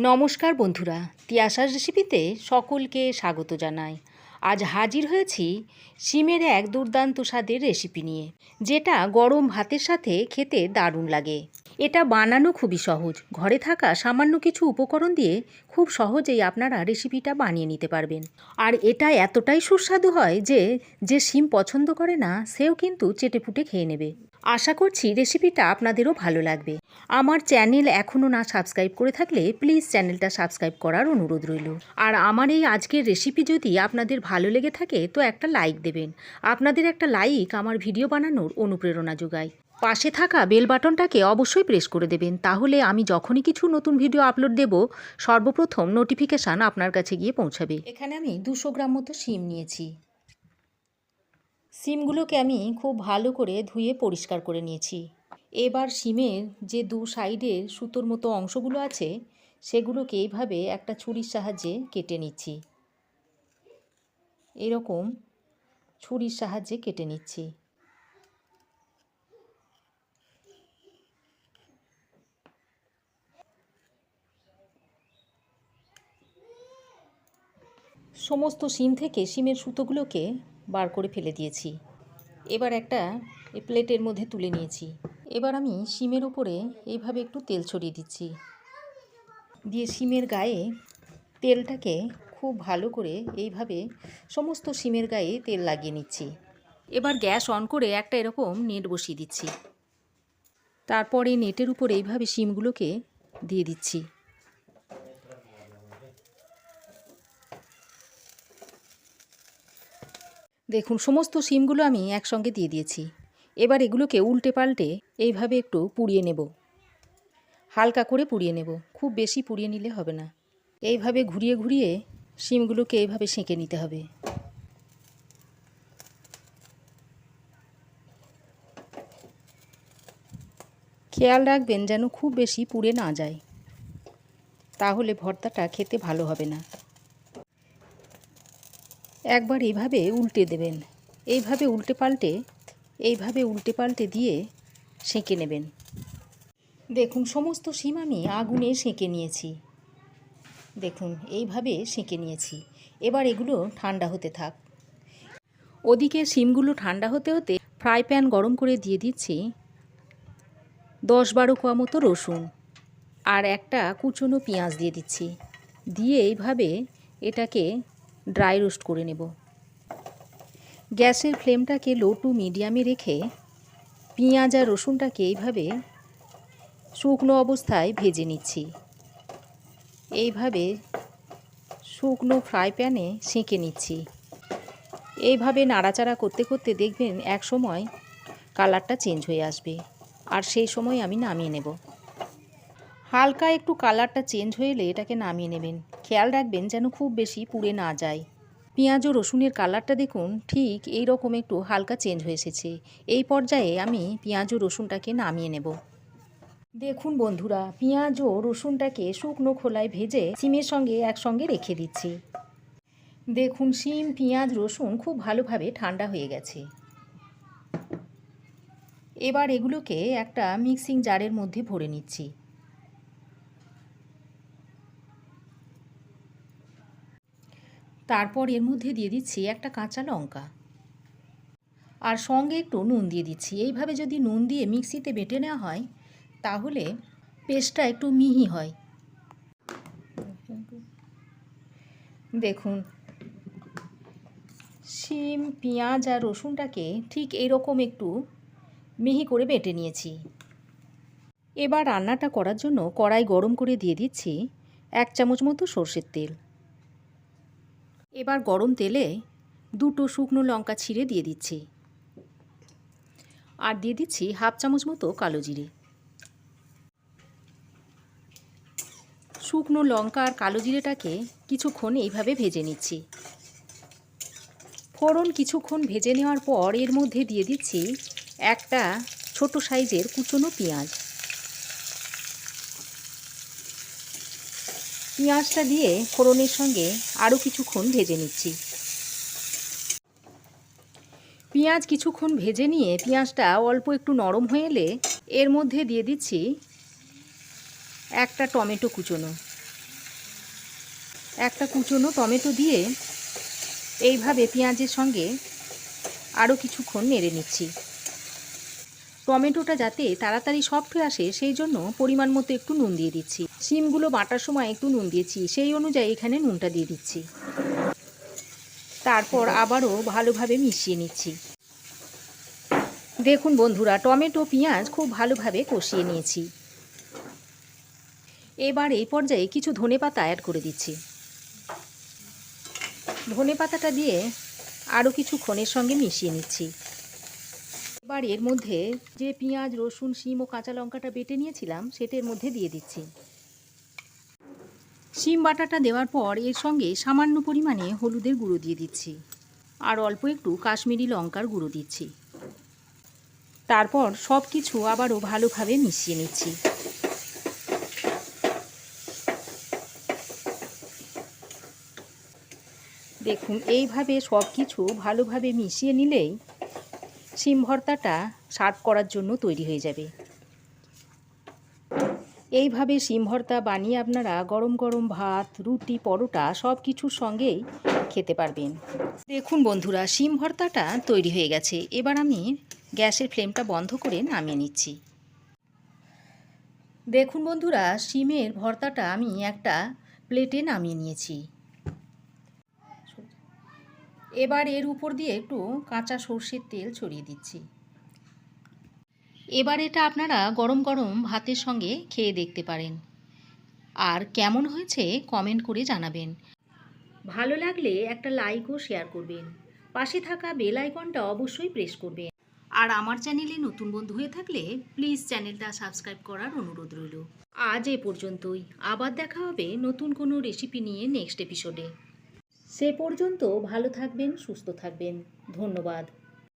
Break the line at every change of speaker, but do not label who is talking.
নমস্কার বন্ধুরা, তিয়াশার রেসিপিতে সকলকে স্বাগত জানাই। আজ হাজির হয়েছি সিমের এক দুর্দান্ত স্বাদের রেসিপি নিয়ে, যেটা গরম ভাতের সাথে খেতে দারুণ লাগে। এটা বানানো খুবই সহজ। ঘরে থাকা সামান্য কিছু উপকরণ দিয়ে খুব সহজেই আপনারা রেসিপিটা বানিয়ে নিতে পারবেন। আর এটা এতটাই সুস্বাদু হয় যে যে সিম পছন্দ করে না, সেও কিন্তু চেটেপুটে খেয়ে নেবে। আশা করছি রেসিপিটা আপনাদেরও ভালো লাগবে। আমার চ্যানেল এখনও না সাবস্ক্রাইব করে থাকলে প্লিজ চ্যানেলটা সাবস্ক্রাইব করার অনুরোধ রইল। আর আমার এই আজকের রেসিপি যদি আপনাদের ভালো লেগে থাকে তো একটা লাইক দেবেন। আপনাদের একটা লাইক আমার ভিডিও বানানোর অনুপ্রেরণা যোগায়। পাশে থাকা বেল বাটনটাকে অবশ্যই প্রেস করে দেবেন। তাহলে আমি যখনই কিছু নতুন ভিডিও আপলোড দেব, সর্বপ্রথম নোটিফিকেশান আপনার কাছে গিয়ে পৌঁছাবে। এখানে আমি দুশো গ্রাম মতো শিম নিয়েছি। সিমগুলোকে আমি খুব ভালো করে ধুয়ে পরিষ্কার করে নিয়েছি। এবার সিমের যে দু সাইডের সুতোর মতো অংশগুলো আছে, সেগুলোকে এইভাবে একটা ছুরির সাহায্যে কেটে নিচ্ছি। এরকম ছুরির সাহায্যে কেটে নিচ্ছি। সমস্ত সিম থেকে সিমের সুতোগুলোকে বার করে ফেলে দিয়েছি। এবার একটা প্লেটের মধ্যে তুলে নিয়েছি। এবার আমি সিমের ওপরে এইভাবে একটু তেল ছড়িয়ে দিচ্ছি। দিয়ে সিমের গায়ে তেলটাকে খুব ভালো করে এইভাবে সমস্ত সিমের গায়ে তেল লাগিয়ে নিচ্ছি। এবার গ্যাস অন করে একটা এরকম নেট বসিয়ে দিচ্ছি। তারপরে নেটের উপর এইভাবে সিমগুলোকে দিয়ে দিচ্ছি। দেখুন, সমস্ত সিমগুলো আমি একসঙ্গে দিয়ে দিয়েছি। এবার এগুলোকে উল্টে পাল্টে এইভাবে একটু পুড়িয়ে নেব। হালকা করে পুড়িয়ে নেব। খুব বেশি পুড়িয়ে নিলে হবে না। এইভাবে ঘুরিয়ে ঘুরিয়ে সিমগুলোকে এইভাবে সেঁকে নিতে হবে। খেয়াল রাখবেন যেন খুব বেশি পুড়ে না যায়। তাহলে ভর্তাটা খেতে ভালো হবে না। একবার এইভাবে উল্টে দেবেন। এইভাবে উল্টে পাল্টে, এইভাবে উল্টে পাল্টে দিয়ে সেঁকে নেবেন। দেখুন, সমস্ত শিম আমি আগুনে সেঁকে নিয়েছি। দেখুন, এইভাবে সেঁকে নিয়েছি। এবার এগুলো ঠান্ডা হতে থাক। ওদিকে শিমগুলো ঠান্ডা হতে হতে ফ্রাই প্যান গরম করে দিয়ে দিচ্ছি দশ বারো কোয়া মতো রসুন আর একটা কুচনো পেঁয়াজ দিয়ে দিচ্ছি। দিয়ে এইভাবে এটাকে ড্রাই রোস্ট করে নেব। গ্যাসের ফ্লেমটাকে লো টু মিডিয়ামে রেখে পেঁয়াজ আর রসুনটাকে এইভাবে শুকনো অবস্থায় ভেজে নিচ্ছি। এইভাবে শুকনো ফ্রাই প্যানে সেঁকে নিচ্ছি। এইভাবে নাড়াচাড়া করতে করতে দেখবেন এক সময় কালারটা চেঞ্জ হয়ে আসবে। আর সেই সময় আমি নামিয়ে নেব। হালকা একটু কালারটা চেঞ্জ হয়ে এলে এটাকে নামিয়ে নেবেন। খেয়াল রাখবেন যেন খুব বেশি পুড়ে না যায়। পেঁয়াজ ও রসুনের কালারটা দেখুন, ঠিক এই রকম একটু হালকা চেঞ্জ হয়ে এসেছে। এই পর্যায়ে আমি পেঁয়াজ ও রসুনটাকে নামিয়ে নেব। দেখুন বন্ধুরা, পেঁয়াজ ও রসুনটাকে শুকনো খোলায় ভেজে সিমের সঙ্গে একসঙ্গে রেখে দিচ্ছি। দেখুন শিম পেঁয়াজ, রসুন খুব ভালোভাবে ঠান্ডা হয়ে গেছে। এবার এগুলোকে একটা মিক্সিং জারের মধ্যে ভরে নিচ্ছি। তারপর এর মধ্যে দিয়ে দিচ্ছি একটা কাঁচা লঙ্কা। আর সঙ্গে একটু নুন দিয়ে দিচ্ছি। এইভাবে যদি নুন দিয়ে মিক্সিতে বেটে নেওয়া হয়, তাহলে পেস্টটা একটু মিহি হয়। দেখুন, শিম, পেঁয়াজ আর রসুনটাকে ঠিক এইরকম একটু মিহি করে বেটে নিয়েছি। এবার রান্নাটা করার জন্য কড়াই গরম করে দিয়ে দিচ্ছি এক চামচ মতো সর্ষের তেল। এবার গরম তেলে দুটো শুকনো লঙ্কা ছিঁড়ে দিয়ে দিচ্ছি। আর দিয়ে দিচ্ছি হাফ চামচ মতো কালো জিরে। শুকনো লঙ্কা আর কালো জিরেটাকে কিছুক্ষণ এইভাবে ভেজে নিচ্ছি। ফোড়ন কিছুক্ষণ ভেজে নেওয়ার পর এর মধ্যে দিয়ে দিচ্ছি একটা ছোট সাইজের কুচনো পেঁয়াজ। পেঁয়াজটা দিয়ে ফোড়নের সঙ্গে আরও কিছুক্ষণ ভেজে নিচ্ছি। পেঁয়াজ কিছুক্ষণ ভেজে নিয়ে পেঁয়াজটা অল্প একটু নরম হয়ে এলে এর মধ্যে দিয়ে দিচ্ছি একটা টমেটো কুচোনো। একটা কুচনো টমেটো দিয়ে এইভাবে পেঁয়াজের সঙ্গে আরও কিছুক্ষণ নেড়ে নিচ্ছি। টমেটোটা যাতে তাড়াতাড়ি সফট হয়ে আসে, সেই জন্য পরিমাণ মতো একটু নুন দিয়ে দিচ্ছি। শিমগুলো বাটার সময় একটু নুন দিয়েছি। সেই অনুযায়ী এখানে নুনটা দিয়ে দিচ্ছি। তারপর আবারও ভালোভাবে মিশিয়ে নিচ্ছি। দেখুন বন্ধুরা, টমেটো, পেঁয়াজ খুব ভালোভাবে কষিয়ে নিয়েছি। এবার এই পর্যায়ে কিছু ধনেপাতা অ্যাড করে দিচ্ছি। ধনেপাতাটা দিয়ে আরও কিছু ক্ষণের সঙ্গে মিশিয়ে নিচ্ছি। এবার এর মধ্যে যে পেঁয়াজ, রসুন, শিম ও কাঁচা লঙ্কাটা বেটে নিয়েছিলাম সেটা এর মধ্যে দিয়ে দিচ্ছি। শিম বাটাটা দেওয়ার পর এর সঙ্গে সামান্য পরিমাণে হলুদের গুঁড়ো দিয়ে দিচ্ছি। আর অল্প একটু কাশ্মীরি লঙ্কার গুঁড়ো দিচ্ছি। তারপর সব কিছু আবারও ভালোভাবে মিশিয়ে নিচ্ছি। দেখুন, এইভাবে সব কিছু ভালোভাবে মিশিয়ে নিলেই সিম ভর্তাটা সার্ভ করার জন্য তৈরি হয়ে যাবে। এইভাবে শিম ভর্তা বানিয়ে আপনারা গরম গরম ভাত, রুটি, পরোটা সব কিছুর সঙ্গেই খেতে পারবেন। দেখুন বন্ধুরা শিম ভর্তাটা তৈরি হয়ে গেছে। এবার আমি গ্যাসের ফ্লেমটা বন্ধ করে নামিয়ে নিচ্ছি। দেখুন বন্ধুরা শিমের ভর্তাটা আমি একটা প্লেটে নামিয়ে নিয়েছি। এবার এর উপর দিয়ে একটু কাঁচা সর্ষের তেল ছড়িয়ে দিচ্ছি। এবার এটা আপনারা গরম গরম ভাতের সঙ্গে খেয়ে দেখতে পারেন। আর কেমন হয়েছে কমেন্ট করে জানাবেন। ভালো লাগলে একটা লাইক ও শেয়ার করবেন। পাশে থাকা বেল আইকনটা অবশ্যই প্রেস করবেন। আর আমার চ্যানেলে নতুন বন্ধু হয়ে থাকলে প্লিজ চ্যানেলটা সাবস্ক্রাইব করার অনুরোধ রইল। আজ এ পর্যন্তই। আবার দেখা হবে নতুন কোনো রেসিপি নিয়ে নেক্সট এপিসোডে সে পর্যন্ত ভালো থাকবেন, সুস্থ থাকবেন। ধন্যবাদ।